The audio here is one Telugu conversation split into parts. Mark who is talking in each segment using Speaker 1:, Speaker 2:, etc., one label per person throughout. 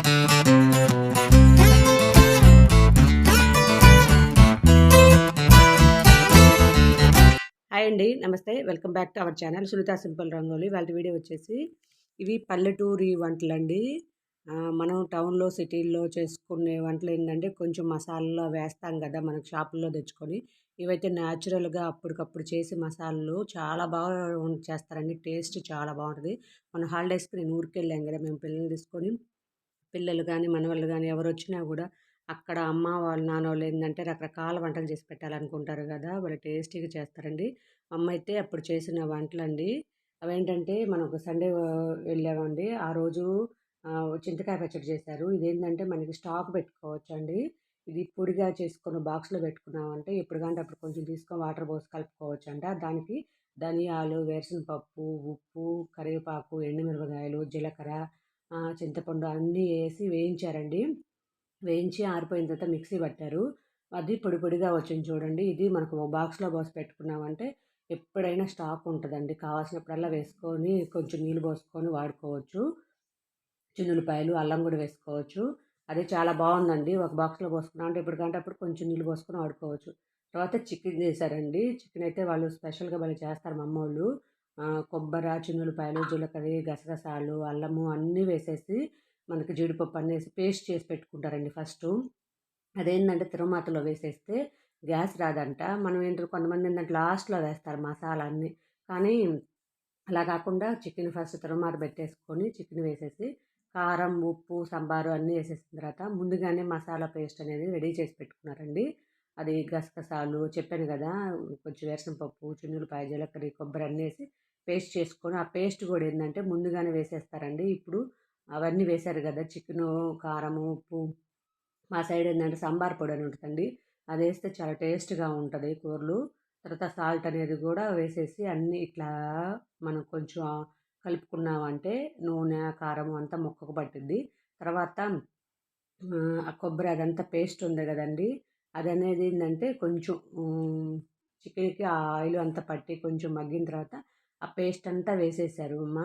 Speaker 1: హాయ్ అండి. నమస్తే. Welcome back to our channel Sunitha simple rangoli. వాళ్ళ వీడియో వచ్చేసి ఇవి పల్లెటూరి వంటలు అండి మనం టౌన్లో సిటీల్లో చేసుకునే వంటలు ఏంటంటే కొంచెం మసాలాలో వేస్తాం కదా మనకు షాపుల్లో తెచ్చుకొని. ఇవైతే న్యాచురల్గా అప్పటికప్పుడు చేసి మసాలాలు చాలా బాగా చేస్తారండి. టేస్ట్ చాలా బాగుంటుంది. మన హాలిడేస్కి నేను ఊరికి వెళ్ళాం కదా మేము పిల్లలు తీసుకొని. పిల్లలు కానీ మనవాళ్ళు కానీ ఎవరు వచ్చినా కూడా అక్కడ అమ్మ వాళ్ళు నాన్న వాళ్ళు ఏంటంటే రకరకాల వంటలు చేసి పెట్టాలనుకుంటారు కదా వాళ్ళు టేస్టీగా చేస్తారండి. అమ్మ అయితే అప్పుడు చేసిన వంటలు అండి అవేంటంటే మనం ఒక సండే వెళ్ళామండి. ఆ రోజు చింతకాయ పచ్చడి చేశారు. ఇదేంటంటే మనకి స్టాక్ పెట్టుకోవచ్చు అండి ఇది పొడిగా చేసుకున్న బాక్స్లో పెట్టుకున్నామంటే ఎప్పుడు కంటే అప్పుడు కొంచెం తీసుకొని వాటర్ పోసి కలుపుకోవచ్చు అంట దానికి ధనియాలు వేరుశనగపప్పు ఉప్పు కరివేపాకు ఎండుమిరపకాయలు జీలకర్ర చింతపండు అన్నీ వేసి వేయించారండి. వేయించి ఆరిపోయిన తర్వాత మిక్సీ పట్టారు. అది పొడి పొడిగా వచ్చింది చూడండి. ఇది మనకు బాక్స్లో పోసి పెట్టుకున్నామంటే ఎప్పుడైనా స్టాక్ ఉంటుందండి. కావాల్సినప్పుడల్లా వేసుకొని కొంచెం నీళ్ళు పోసుకొని వాడుకోవచ్చు. చిన్నులపాయలు అల్లం కూడా వేసుకోవచ్చు. అది చాలా బాగుందండి. ఒక బాక్స్లో పోసుకున్నాం అంటే ఇప్పటికంటే అప్పుడు కొంచెం నీళ్ళు పోసుకొని వాడుకోవచ్చు. తర్వాత చికెన్ చేశారండి. చికెన్ అయితే వాళ్ళు స్పెషల్గా వాళ్ళు చేస్తారు మా అమ్మ వాళ్ళు కొబ్బరి చిన్నులపాయలు జీలకర్ర గసగసాలు అల్లము అన్నీ వేసేసి మనకి జీడిపప్పు అన్నీ పేస్ట్ చేసి పెట్టుకుంటారండి ఫస్ట్. అదేంటంటే తిరుమాతలో వేసేస్తే గ్యాస్ రాదంట. మనం ఏంటంటే కొంతమంది ఏంటంటే లాస్ట్లో వేస్తారు మసాలా అన్నీ కానీ అలా కాకుండా చికెన్ ఫస్ట్ తిరుమాత పెట్టేసుకొని చికెన్ వేసేసి కారం ఉప్పు సాంబారు అన్నీ వేసేసిన తర్వాత ముందుగానే మసాలా పేస్ట్ అనేది రెడీ చేసి పెట్టుకున్నారండి. అది గసగసాలు చెప్పాను కదా కొంచెం వేరుశనగపప్పు చున్నులపాయ జీలకర్ర కొబ్బరి అన్నీ వేసి పేస్ట్ చేసుకొని ఆ పేస్ట్ కూడా ఏంటంటే ముందుగానే వేసేస్తారండి. ఇప్పుడు అవన్నీ వేశారు కదా చికెను కారము ఉప్పు. మా సైడ్ ఏంటంటే సాంబార్ పొడి అని ఉంటుందండి. అది వేస్తే చాలా టేస్ట్గా ఉంటుంది కూరలు. తర్వాత సాల్ట్ అనేది కూడా వేసేసి అన్నీ ఇట్లా మనం కొంచెం కలుపుకున్నామంటే నూనె కారం అంతా మొక్కకు పట్టింది తర్వాత ఆ కొబ్బరి అదంతా పేస్ట్ ఉంది కదండి. అది అనేది ఏంటంటే కొంచెం చికెన్కి ఆ ఆయిల్ అంతా పట్టి కొంచెం మగ్గిన తర్వాత ఆ పేస్ట్ అంతా వేసేసారు అమ్మ.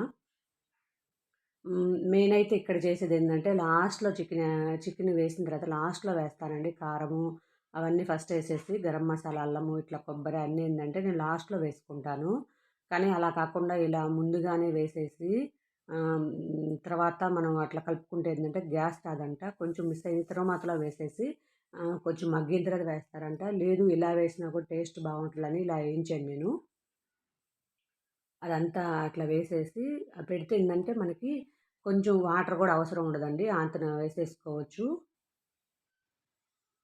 Speaker 1: మెయిన్ అయితే ఇక్కడ చేసేది ఏంటంటే లాస్ట్లో చికెన్ చికెన్ వేసిన తర్వాత లాస్ట్లో వేస్తానండి కారము అవన్నీ ఫస్ట్ వేసేసి గరం మసాలా అల్లము ఇట్లా కొబ్బరి అన్నీ ఏంటంటే నేను లాస్ట్లో వేసుకుంటాను. కానీ అలా కాకుండా ఇలా ముందుగానే వేసేసి తర్వాత మనం అట్లా కలుపుకుంటే ఏంటంటే గ్యాస్ కాదంట కొంచెం మిస్ అయిన తర్వాత వేసేసి కొంచెం మగ్గిన తర్వాత వేస్తారంట. లేదు ఇలా వేసినా కూడా టేస్ట్ బాగుంటుందని ఇలా వేయించాను నేను. అదంతా అట్లా వేసేసి పెడితే ఏంటంటే మనకి కొంచెం వాటర్ కూడా అవసరం ఉండదండి. అంతన వేసేసుకోవచ్చు.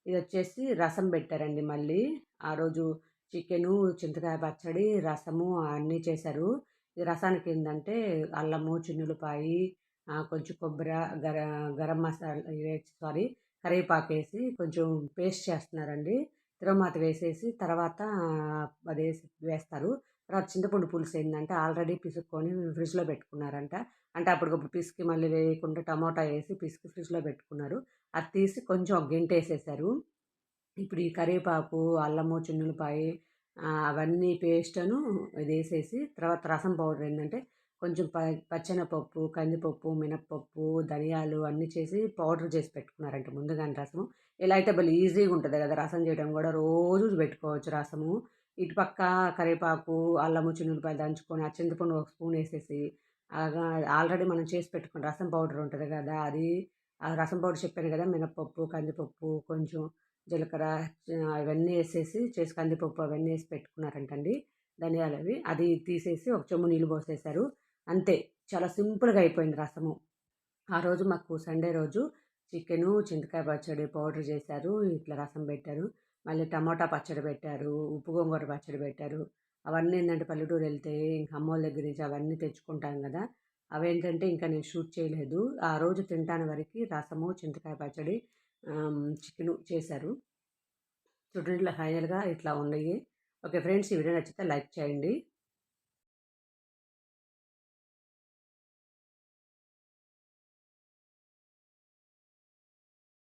Speaker 1: ఇది వచ్చేసి రసం పెట్టారండి మళ్ళీ. ఆ రోజు చికెను చింతకాయ పచ్చడి రసము అన్నీ చేశారు. ఈ రసానికి ఏంటంటే అల్లము చిన్నులపాయి కొంచెం కొబ్బరి గర గరం మసాలా సారీ కరివేపాకు వేసి కొంచెం పేస్ట్ చేస్తున్నారండి. తిరుమాత వేసేసి తర్వాత అది వేసి వేస్తారు. తర్వాత చింతపండు పులుసు ఏంటంటే ఆల్రెడీ పిసుక్కొని ఫ్రిడ్జ్లో పెట్టుకున్నారంట. అంటే అప్పటికప్పుడు పిసికి మళ్ళీ వేయకుండా టమోటా వేసి పిసికి ఫ్రిడ్జ్లో పెట్టుకున్నారు. అది తీసి కొంచెం ఒక వేసేసారు ఇప్పుడు ఈ కరివేపాకు అల్లము చిన్నులపాయ అవన్నీ పేస్ట్ను ఇది వేసేసి తర్వాత రసం పౌడర్ ఏంటంటే కొంచెం ప పచ్చెనపప్పు కందిపప్పు మినప్పప్పు ధనియాలు అన్నీ చేసి పౌడర్ చేసి పెట్టుకున్నారంట ముందుగానే రసము. ఇలా అయితే భలే ఈజీగా ఉంటుంది కదా రసం చేయడం కూడా. రోజు పెట్టుకోవచ్చు రసము. ఇటుపక్క కరివేపాకు అల్లము చిన్నులపాయలు దంచుకొని ఆ చింతపండు ఒక స్పూన్ వేసేసి ఆల్రెడీ మనం చేసి పెట్టుకుని రసం పౌడర్ ఉంటుంది కదా అది ఆ రసం పౌడర్ చెప్పాను కదా మినపప్పు కందిపప్పు కొంచెం జీలకర్ర అవన్నీ వేసేసి చేసి కందిపప్పు అవన్నీ వేసి పెట్టుకున్నారంటండి ధనియాలు అవి. అది తీసేసి ఒక చెమ్ము నీళ్ళు పోసేసారు అంతే చాలా సింపుల్గా అయిపోయింది రసము. ఆ రోజు మాకు సండే రోజు చికెను చింతకాయ పచ్చడి పౌడర్ చేశారు ఇట్లా రసం పెట్టారు. మళ్ళీ టమాటా పచ్చడి పెట్టారు ఉప్పు గోంగూర పచ్చడి పెట్టారు. అవన్నీ ఏంటంటే పల్లెటూరు వెళ్తే ఇంకా అమ్మోళ్ళ దగ్గర నుంచి అవన్నీ తెచ్చుకుంటాం కదా. అవేంటంటే ఇంకా నేను షూట్ చేయలేదు. ఆ రోజు తింటాను వరకు రసము చింతకాయ పచ్చడి చికెను చేశారు. చూడండి ఫైనల్గా ఇట్లా ఉన్నాయి. ఓకే ఫ్రెండ్స్ ఈ వీడియో నచ్చితే లైక్ చేయండి.